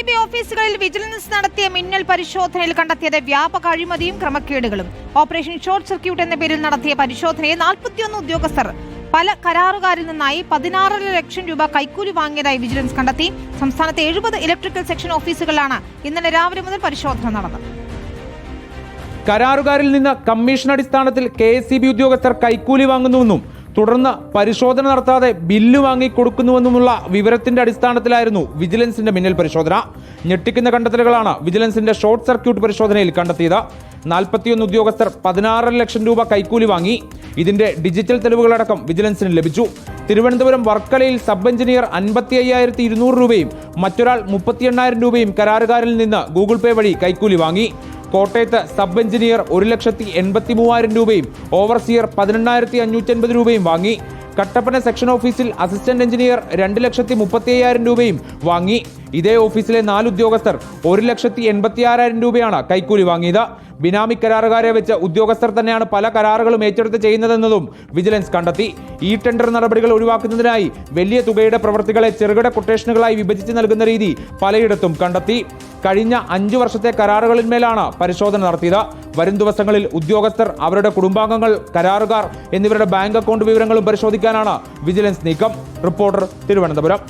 C B ഓഫീസുകളിൽ vigilance നടത്തിയ മിന്നൽ പരിശോധനയിൽ കണ്ടെത്തിയത് വ്യാപക അഴിമതിയും ക്രമക്കേടുകളും. ഓപ്പറേഷൻ ഷോർട്ട് സർക്യൂട്ട് എന്ന പേരിൽ നടത്തിയ പരിശോധനയിൽ നാൽപ്പത്തിയൊന്ന് ഉദ്യോഗസ്ഥർ പല കരാറുകാരിൽ നിന്നായി പതിനാറര ലക്ഷം രൂപ കൈക്കൂലി വാങ്ങിയതായി വിജിലൻസ് കണ്ടെത്തി. സംസ്ഥാനത്തെ എഴുപത് ഇലക്ട്രിക്കൽ സെക്ഷൻ ഓഫീസുകളിലാണ് ഇന്നലെ രാവിലെ മുതൽ പരിശോധന നടന്നത്. കരാറുകാരിൽ നിന്ന് കമ്മീഷൻ അടിസ്ഥാനത്തിൽ കെ ഉദ്യോഗസ്ഥർ കൈക്കൂലി വാങ്ങുന്നുവെന്നും തുടർന്ന് പരിശോധന നടത്താതെ ബില്ല് വാങ്ങി കൊടുക്കുന്നുവെന്നുമുള്ള വിവരത്തിന്റെ അടിസ്ഥാനത്തിലായിരുന്നു വിജിലൻസിന്റെ മിന്നൽ പരിശോധന. ഞെട്ടിക്കുന്ന കണ്ടെത്തലുകളാണ് വിജിലൻസിന്റെ ഷോർട്ട് സർക്യൂട്ട് പരിശോധനയിൽ കണ്ടെത്തിയത്. നാൽപ്പത്തിയൊന്ന് ഉദ്യോഗസ്ഥർ പതിനാറര ലക്ഷം രൂപ കൈക്കൂലി വാങ്ങി. ഇതിന്റെ ഡിജിറ്റൽ തെളിവുകളടക്കം വിജിലൻസിന് ലഭിച്ചു. തിരുവനന്തപുരം വർക്കലയിൽ സബ് എഞ്ചിനീയർ അൻപത്തി അയ്യായിരത്തി ഇരുന്നൂറ് രൂപയും മറ്റൊരാൾ മുപ്പത്തി എണ്ണായിരം രൂപയും കരാറുകാരിൽ നിന്ന് ഗൂഗിൾ പേ വഴി കൈക്കൂലി വാങ്ങി. കോട്ടയത്ത് സബ് എഞ്ചിനീയർ ഒരു ലക്ഷത്തി എൺപത്തി മൂവായിരം രൂപയും ഓവർസിയർ പതിനെണ്ണായിരത്തി അഞ്ഞൂറ്റി അൻപത് രൂപയും വാങ്ങി. കട്ടപ്പന സെക്ഷൻ ഓഫീസിൽ അസിസ്റ്റന്റ് എഞ്ചിനീയർ രണ്ട് ലക്ഷത്തി മുപ്പത്തി അയ്യായിരം രൂപയും വാങ്ങി. ഇതേ ഓഫീസിലെ നാല് ഉദ്യോഗസ്ഥർ ഒരു ലക്ഷത്തി എൺപത്തി ആറായിരം രൂപയാണ് കൈക്കൂലി വാങ്ങിയത്. ബിനാമി കരാറുകാരെ വെച്ച് ഉദ്യോഗസ്ഥർ തന്നെയാണ് പല കരാറുകളും ഏറ്റെടുത്ത് ചെയ്യുന്നതെന്നതും വിജിലൻസ് കണ്ടെത്തി. ഈ ടെൻഡർ നടപടികൾ ഒഴിവാക്കുന്നതിനായി വലിയ തുകയുടെ പ്രവർത്തികളെ ചെറുകിട കൊട്ടേഷനുകളായി വിഭജിച്ച് നൽകുന്ന രീതി പലയിടത്തും കണ്ടെത്തി. കഴിഞ്ഞ അഞ്ചു വർഷത്തെ കരാറുകളിന്മേലാണ് പരിശോധന നടത്തിയത്. വരും ദിവസങ്ങളിൽ ഉദ്യോഗസ്ഥർ അവരുടെ കുടുംബാംഗങ്ങൾ കരാറുകാർ എന്നിവരുടെ ബാങ്ക് അക്കൗണ്ട് വിവരങ്ങളും പരിശോധിക്കാനാണ് വിജിലൻസ് നീക്കം. റിപ്പോർട്ടർ തിരുവനന്തപുരം.